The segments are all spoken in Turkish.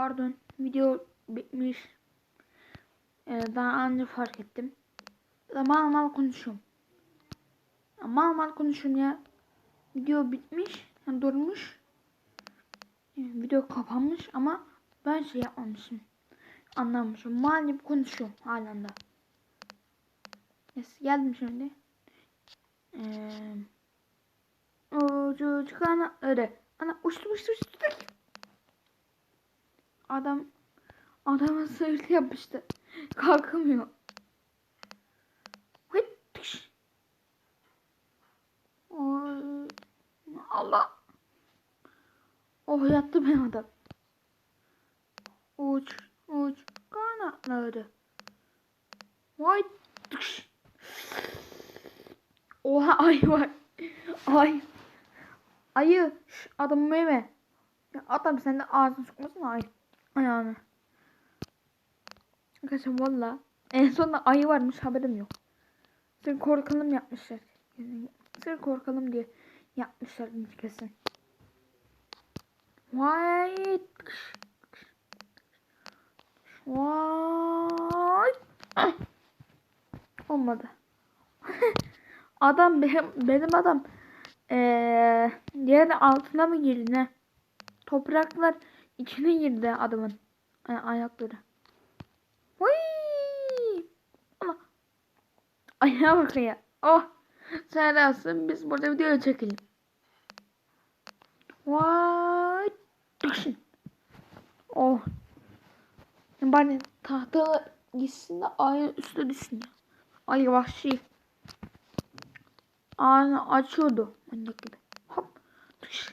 Pardon video bitmiş. Ee, daha anca fark ettim. Mal mal konuşuyorum. Mal mal konuşuyorum ya. Video bitmiş. Yani durmuş. Yani video kapanmış ama ben şey yapmamışım. Anlamışım. Mal gibi konuşuyorum halen de. Neyse geldim şimdi. Eee Ucu çıkan öyle. Ana uçtu uçtu uçtu. Adam adama sırtı yapıştı. Kalkamıyor. Allah. Oh yattı ben adam. Uç uç kanatları. Vay. Oha ay var. Ay. Ayı. Şş, adamı yeme. Ya adam sen de ağzını sokmasın ay. Ayağını. Arkadaşlar valla. En sonunda ayı varmış haberim yok. Sırf korkalım yapmışlar. Yani Sırf korkalım diye yapmışlar kesin. Vay. Vay. Olmadı. adam benim, benim adam eee yerin altına mı girdi ne? Topraklar içine girdi adamın e, ayakları. Vay! Allah. Ayağa bak ya. Oh. Sen rahatsın biz burada video çekelim. Vay! Düşün. Oh. Bari tahta gitsin de ayın üstüne düşsün. Ay vahşi. Ağzını açıyordu. Manyak gibi. Hop. Düş.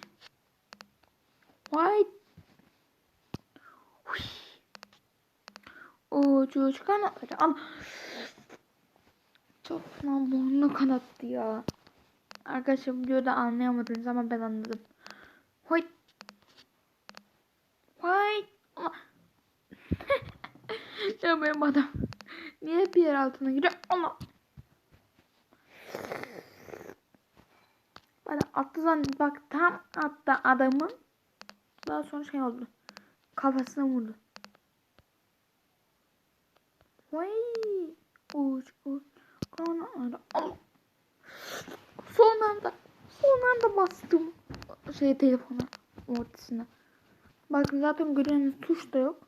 Vay. Uç kanatları al. Çok lan burnunu kanattı ya. Arkadaşlar videoda anlayamadınız ama ben anladım. Hoy. Allah. ya benim adam. Niye bir yer altına giriyor? Allah. Bana attı zan bak tam attı adamın. Daha sonra şey oldu. Kafasına vurdu. Vay. Uç uç. Allah. Son anda. Son anda bastım. Şey telefona. Ortasına. Bakın zaten görüyorsunuz tuş da yok.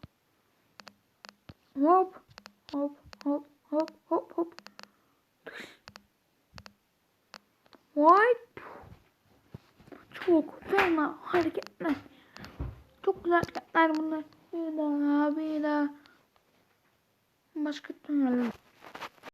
Hop. Hop. Hop. Hop. Hop. Hop. Vay. Çok fena hareketler. Çok güzel hareketler bunlar. Bir daha bir daha. Başka türlü.